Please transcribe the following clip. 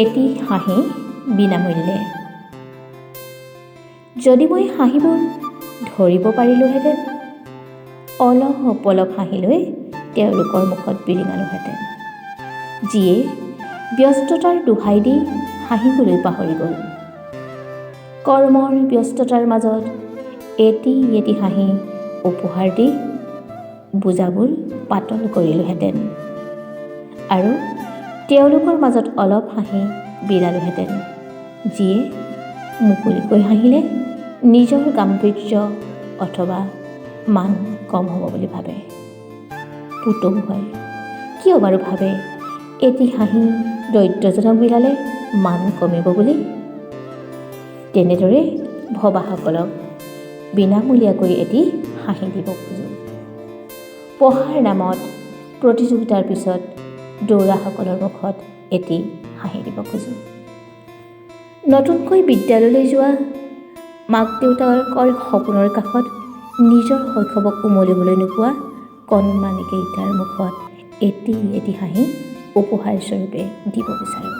এটি হাঁহি বিনামূল্যে। যদি মই হাঁহিবোৰ ধৰিব পাৰিলোহেঁতেন অলপ পলপ হাঁহি লৈ তেওঁলোকৰ মুখত বিৰিঙালোহেঁতেন যিয়ে ব্যস্ততাৰ দোহাই দি হাঁহিবলৈ পাহৰি গ'ল। কৰ্মৰ ব্যস্ততাৰ মাজত এটি এটি হাঁহি উপহাৰ দি বোজাবোৰ পাতল কৰিলোহেঁতেন। আৰু তেওঁলোকৰ মাজত অলপ হাঁহি বিলালোহেঁতেন যিয়ে মুকলিকৈ হাঁহিলে নিজৰ গাম্ভীৰ্য অথবা মান কম হ'ব বুলি ভাবে। পুতৌ হয়। কিয় বাৰু ভাবে? এটি হাঁহি দৰিদ্ৰজনক বিলালে মান কমিব বুলি? তেনেদৰে ভবাসকলক বিনামূলীয়াকৈ এটি হাঁহি দিব খোজোঁ। পঢ়াৰ নামত প্ৰতিযোগিতাৰ পিছত দৌৰাসকলৰ মুখত এটি হাঁহি দিব খোজোঁ। নতুনকৈ বিদ্যালয়লৈ যোৱা মাক দেউতাকৰ সপোনৰ কাষত নিজৰ শৈশৱক উমলিবলৈ নোপোৱা কণমানিকেইটাৰ মুখত এটি এটি হাঁহি উপহাৰ স্বৰূপে দিব বিচাৰোঁ